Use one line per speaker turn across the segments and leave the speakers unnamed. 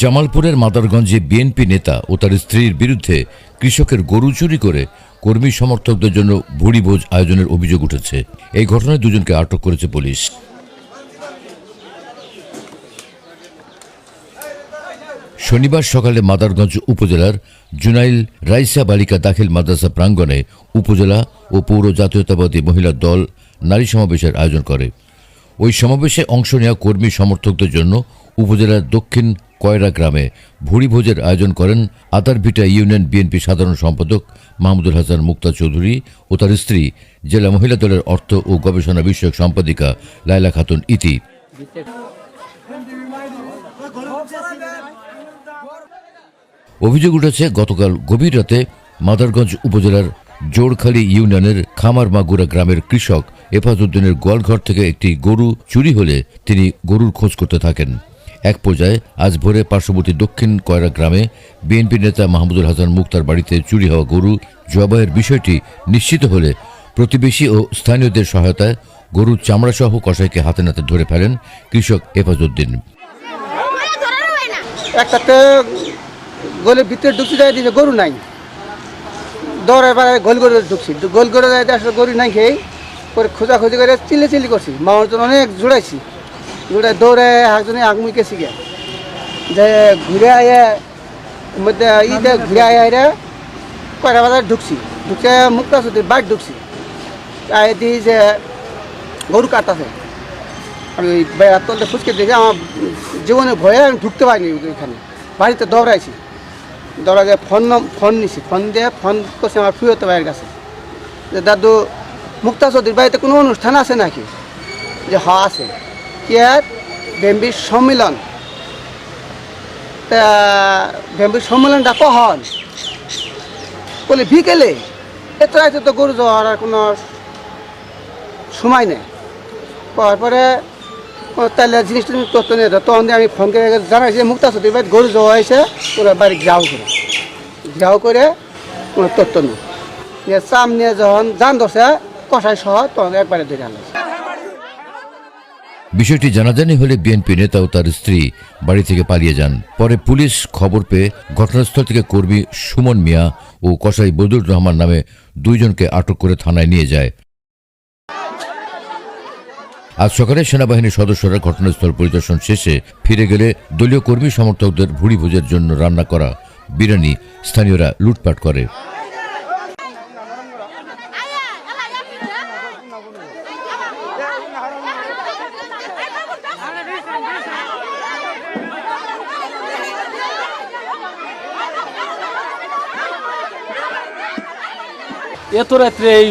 জামালপুরের মাদারগঞ্জে বিএনপি নেতা ও তার স্ত্রীর বিরুদ্ধে কৃষকের গরু চুরি করে কর্মী সমর্থকদের জন্য ভুড়িভোজ আয়োজনের অভিযোগ উঠেছে। এই ঘটনায় দুজনকে আটক করেছে পুলিশ। শনিবার সকালে মাদারগঞ্জ উপজেলার জুনাইল রাইসা বালিকা দাখিল মাদ্রাসা প্রাঙ্গণে উপজেলা ও পৌর জাতীয়তাবাদী মহিলা দল নারী সমাবেশের আয়োজন করে। ওই সমাবেশে অংশ নেওয়া কর্মী সমর্থকদের জন্য উপজেলার দক্ষিণ কয়রা গ্রামে ভুড়িভোজের আয়োজন করেন আতারভিটা ইউনিয়ন বিএনপি সাধারণ সম্পাদক মাহমুদুল হাসান মুক্তা চৌধুরী ও তার স্ত্রী জেলা মহিলা দলের অর্থ ও গবেষণা বিষয়ক সম্পাদিকা লায়লা খাতুন ইতি। অভিযোগ উঠেছে, গতকাল গভীর রাতে মাদারগঞ্জ উপজেলার জোড়খালী ইউনিয়নের খামারমাগুড়া গ্রামের কৃষক এফাজউদ্দিনের গোয়ালঘর থেকে একটি গরু চুরি হলে তিনি গরুর খোঁজ করতে থাকেন। এক পর্যায়ে আজ ভোরে পার্শ্ববর্তী দক্ষিণ কয়রা গ্রামে বিএনপি নেতা মাহমুদুল হাসান মুক্তার বাড়িতে চুরি হওয়া গরু জবাইয়ের বিষয়টি নিশ্চিত হলে প্রতিবেশী ও স্থানীয়দের সহায়তায় গরুর চামড়াসহ কসাইকে হাতে নাতে ধরে ফেলেন কৃষক এফাজউদ্দিন।
একটাতে ভিতরে ঢুকতে যাই দিয়েছে গরু নাই। দৌড়ে বেড়ায় গোল করে ঢুকছি। গোল যাই আসলে গরু নাই খেয়ে পরে খোঁজাখুঁজি করে চিল্লে চিল্লি করছি। মামার জন্য অনেক জোড়াইছি। জোড়াই দৌড়ে একজনে আগমুই গে যে ঘুরে আয়ে, মধ্যে ইতে ঘুরে আয়ে আইরে কয়টা বাজার ঢুকছি। ঢুকে মুক্তা সুদি বাইর ঢুকছি। আয় দিই যে গরু কাটতেছে। আমি তলতে ফুচকে দেখে আমার জীবনে ভয়ে আমি ঢুকতে পারিনি ওইখানে। বাড়িতে দৌড়াইছি। দৌড়া গিয়ে ফোন ফোন নিছি। ফোন দিয়ে ফোন করছি আমার ফিরতে বাইরের কাছে। যে, দাদু মুক্তা চৌধুরীর বাড়িতে কোনো অনুষ্ঠান আছে নাকি? যে হ আছে। কি আর বেম্বির সম্মিলন। তা বেম্বির সম্মেলনটা কখন? বলে বিকেলে। এত রাইতে তো গরু যাওয়ার আর কোনো সময় নেই। তারপরে তাহলে জিনিসটা তথ্য নিয়ে দাও। তখন আমি ফোন করে জানাইছি মুক্তা সতী ভাই গরু জমা হয়েছে ওরা বাড়ি যাও করে। যাও করে তথ্য নিয়ে চাম নিয়ে যখন যান ধরছে কষাই সহ তখন একবারে ধরে আনলাম
বিষয়টি জানাজানি হলে বিএনপি নেতা ও তার স্ত্রী বাড়ি থেকে পালিয়ে যান। পরে পুলিশ খবর পেয়ে ঘটনাস্থল থেকে কর্মী সুমন মিয়া ও কসাই বদুর রহমান নামে দুইজনকে আটক করে থানায় নিয়ে যায়। আজ সকালে সেনাবাহিনীর সদস্যরা ঘটনাস্থল পরিদর্শন শেষে ফিরে গেলে দলীয় কর্মী সমর্থকদের ভুড়ি ভোজের জন্য রান্না করা বিরিয়ানি স্থানীয়রা লুটপাট করে।
এত রাত্রে এই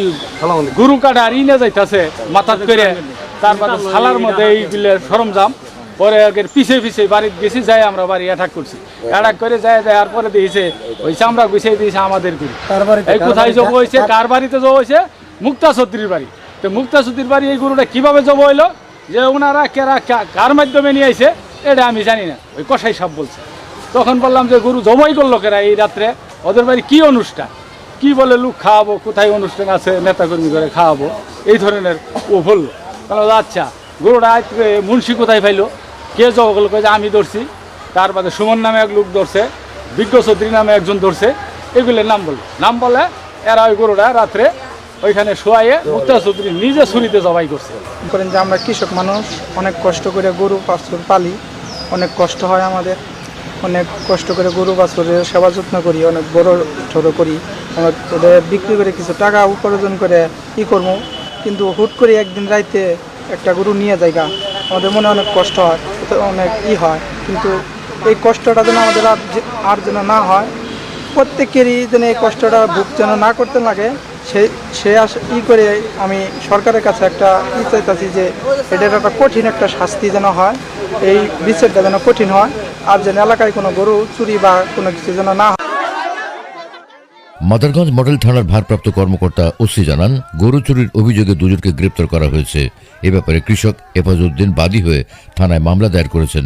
গরু কাটা আর ইনে যাইতাছে মাথাত করে। তারপরে সালার মধ্যে এই বিলের সরঞ্জাম পরে আগের পিছে পিছে বাড়িতে গেছি যাই আমরা বাড়ি অ্যাটাক করছি। অ্যাটাক করে যায় যায় আর পরে দিয়েছে ওই চামড়া গুছিয়ে দিয়েছে আমাদের গরু। এই কোথায় জব হয়েছে? কার বাড়িতে জব হয়েছে? মুক্তা ছত্রীর বাড়ি। তো মুক্তা ছত্রীর বাড়ি এই গরুটা কীভাবে জব হইল? যে ওনারা কেরা কার মাধ্যমে নিয়ে আইছে এটা আমি জানি না। ওই কষাই সব বলছে। তখন বললাম যে গরু জবাই করল কেরা এই রাত্রে? ওদের বাড়ি কি অনুষ্ঠান? কি বলে লোক খাওয়াবো? কোথায় অনুষ্ঠান আছে? নেতাকর্মী করে খাওয়াবো? এই ধরনের ও বলল। তাহলে আচ্ছা গরুটা আজকে মুন্সি কোথায় পাইলো? কে জবাগুলো যে, আমি ধরছি। তার বাদে সুমন নামে এক লোক ধরছে, বিজ্ঞ চৌধুরী নামে একজন ধরছে। এগুলোর নাম বলল নাম বলে, এরা ওই গরুটা রাত্রে ওইখানে শোয়াইয়ে মুক্তা চৌধুরী নিজে ছুরিতে জবাই করছে।
করেন যে আমরা কৃষক মানুষ, অনেক কষ্ট করে গরু পালি। অনেক কষ্ট হয় আমাদের। অনেক কষ্ট করে গরু বাছুরের সেবা যত্ন করি, অনেক বড় ছোটো করি, অনেক ওদের বিক্রি করে কিছু টাকা উপার্জন করে ই করব। কিন্তু হুট করে একদিন রাইতে একটা গরু নিয়ে যায়গা আমাদের মনে অনেক কষ্ট হয় অনেক ই হয়। কিন্তু এই কষ্টটা যেন আমাদের আর আর যেন না হয়, প্রত্যেকেরই যেন এই কষ্টটা ভোগ যেন না করতে লাগে, সে সে আস, ই করে আমি সরকারের কাছে একটা ই চাইতেছি যে, এটার একটা কঠিন একটা শাস্তি যেন হয়, এই বিচারটা যেন কঠিন হয়। আর যেন এলাকায় কোনো গরু চুরি বা কোনো কিছু যেন না হয়।
মাদারগঞ্জ মডেল থানার ভারপ্রাপ্ত কর্মকর্তা ওসি জানান গরু চুরির অভিযোগে দুজনকে গ্রেপ্তার করা হয়েছে। এ ব্যাপারে কৃষক এফাজউদ্দিন বাদী হয়ে থানায় মামলা দায়ের করেছেন।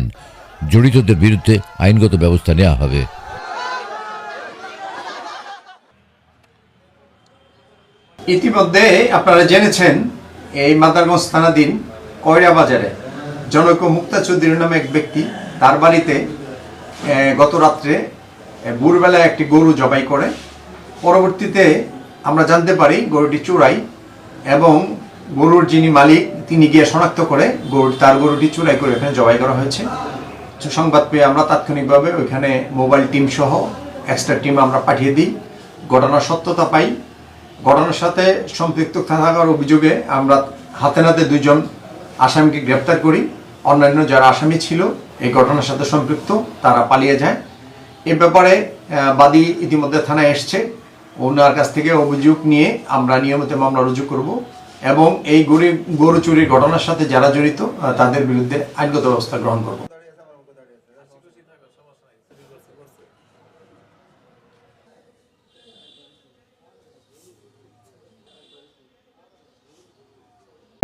জড়িতদের বিরুদ্ধে আইনগত ব্যবস্থা নেওয়া হবে।
ইতিমধ্যে আপনারা জেনেছেন এই মাদারগঞ্জ থানাধীন কয়রা বাজারে জনক মুক্তা চৌধুরী নামে এক ব্যক্তি তার বাড়িতে গত রাত্রে ভোরবেলায় একটি গরু জবাই করে। পরবর্তীতে আমরা জানতে পারি গরুটি চোরাই এবং গরুর যিনি মালিক, তিনি গিয়ে শনাক্ত করে গরু, তার গরুটি চোরাই করে এখানে জবাই করা হয়েছে। সংবাদ পেয়ে আমরা তাৎক্ষণিকভাবে ওইখানে মোবাইল টিম সহ এক্সট্রা টিম আমরা পাঠিয়ে দিই। ঘটনার সত্যতা পাই। ঘটনার সাথে সম্পৃক্ত থাকার অভিযোগে আমরা হাতে নাতে দুজন আসামিকে গ্রেপ্তার করি। অন্যান্য যারা আসামি ছিল এই ঘটনার সাথে সম্পৃক্ত, তারা পালিয়ে যায়। এ ব্যাপারে বাদী ইতিমধ্যে থানায় এসছে। ওনার কাছ থেকে অভিযোগ নিয়ে আমরা নিয়মিত মামলা রুজু করব এবং এই গরিব গরু চুরির ঘটনার সাথে যারা জড়িত তাদের বিরুদ্ধে আইনগত ব্যবস্থা গ্রহণ করব।